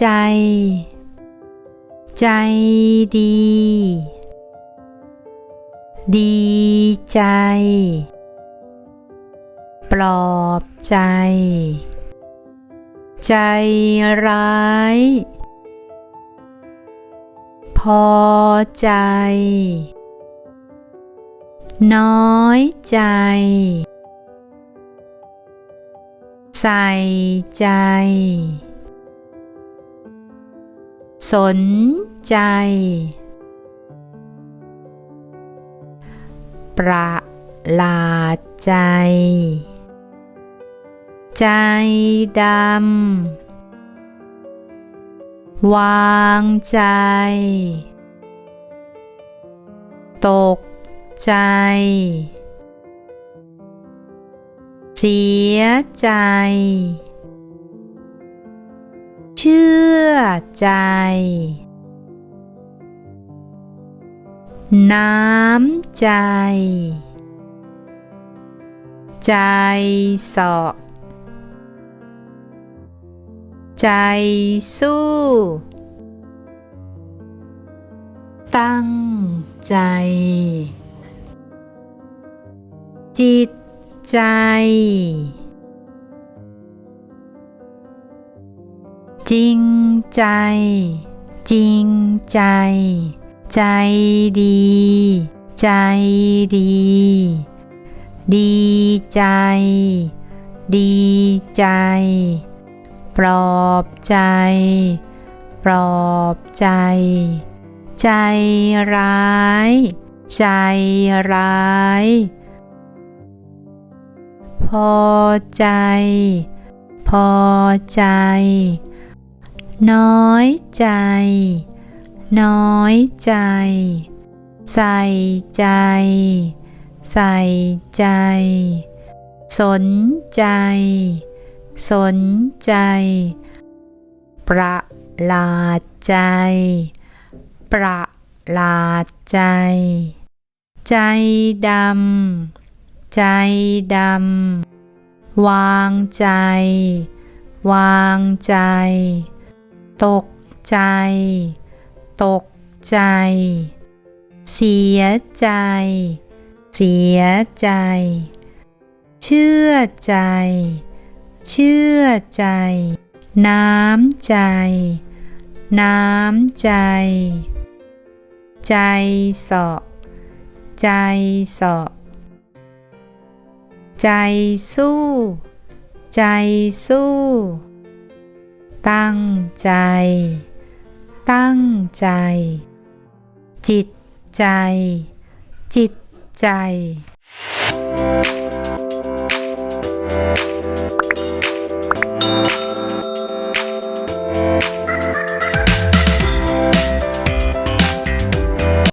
ใจ ใจดี ดีใจ ปลอบใจ ใจร้าย พอใจ น้อยใจใส่ใจ สนใจ ประหลาดใจ ใจดำ วางใจ ตกใจ เสียใจ เชื่อใจ น้ำใจ ใจสาะใจสู้ ตั้งใจ จิตใจ จริงใจ จริงใจ ใจดี ใจดี ดีใจ ดีใจ ปลอบใจ ปลอบใจ ใจร้าย ใจร้าย พอใจ พอใจ น้อยใจ น้อยใจ ใส่ใจ ใส่ใจ สนใจ สนใจ ประหลาดใจ ประหลาดใจ ใจดำ ใจดำ วางใจ วางใจ ตกใจ ตกใจ เสียใจ เสียใจ เชื่อใจ เชื่อใจ น้ำใจ น้ำใจ ใจสาะใจสาะใจสู้ ใจสู้ ตั้งใจ ตั้งใจ จิตใจ จิตใจ